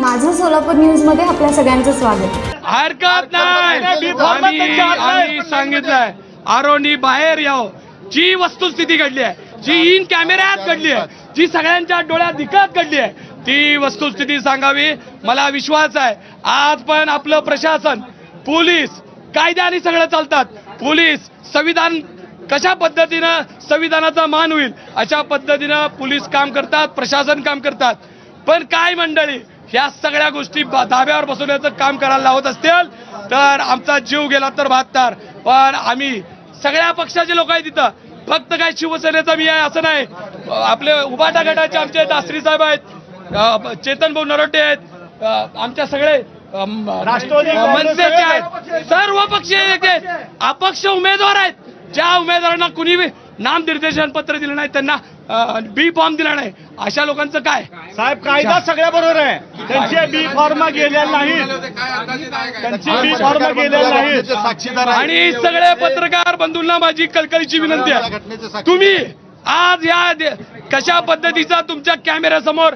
माझं सोलापूर न्यूजमध्ये आपल्या सगळ्यांचं स्वागत. हरकत नाही. आम्ही आम्ही सांगितलंय आरोनी बाहेर याव. जी वस्तुस्थिती घडली आहे जी इन कॅमेऱ्यात घडली आहे जी सगळ्यांच्या डोळ्यात दिखत घडली आहे ती वस्तुस्थिती सांगावी मला विश्वास आहे. आज पण आपलं प्रशासन पोलीस कायद्याने सगळं चालतात. पोलीस संविधान कशा पद्धतीनं संविधानाचा मान होईल? अशा पद्धतीनं पोलीस काम करतात प्रशासन काम करतात. पण काय मंडळी ह्या सगळ्या गोष्टी धाब्यावर बसवण्याचं काम करायला लावत असतील तर आमचा जीव गेला तर बहात्तर. पण आम्ही सगळ्या पक्षाचे लोक आहेत तिथं फक्त काय शिवसेनेचा मी आहे असं नाही. आपले उभाटा गटाचे आमचे दासरी साहेब आहेत चेतन भाऊ नरोटे आहेत आमच्या सगळे मनसेचे आहेत. सर्व पक्षीय नेते आहेत. अपक्ष उमेदवार आहेत. ज्या उमेदवारांना कुणी नामनिर्देशन पत्र दिलं नाही त्यांना बी फॉर्म दिला नाही. अशा लोकांचं काय? साहेब कायदा सगळ्या बरोबर आहे. त्यांचे बी फॉर्म गेलेले नाहीत. त्यांची बी फॉर्म गेलेले नाहीत. साक्षीदार आणि सगळे पत्रकार बंधूंना माझी कळकळीची विनंती आहे. तुम्ही आज या कशा पद्धतीचा तुमच्या कॅमेऱ्यासमोर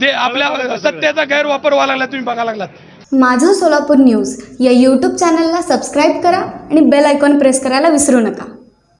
दे आपल्या सत्तेचा गैरवापर व्हायला लागला तुम्ही बघायला लागलात. माझं सोलापूर न्यूज या यूट्यूब चॅनलला सबस्क्राईब करा आणि बेल आयकॉन प्रेस करायला विसरू नका.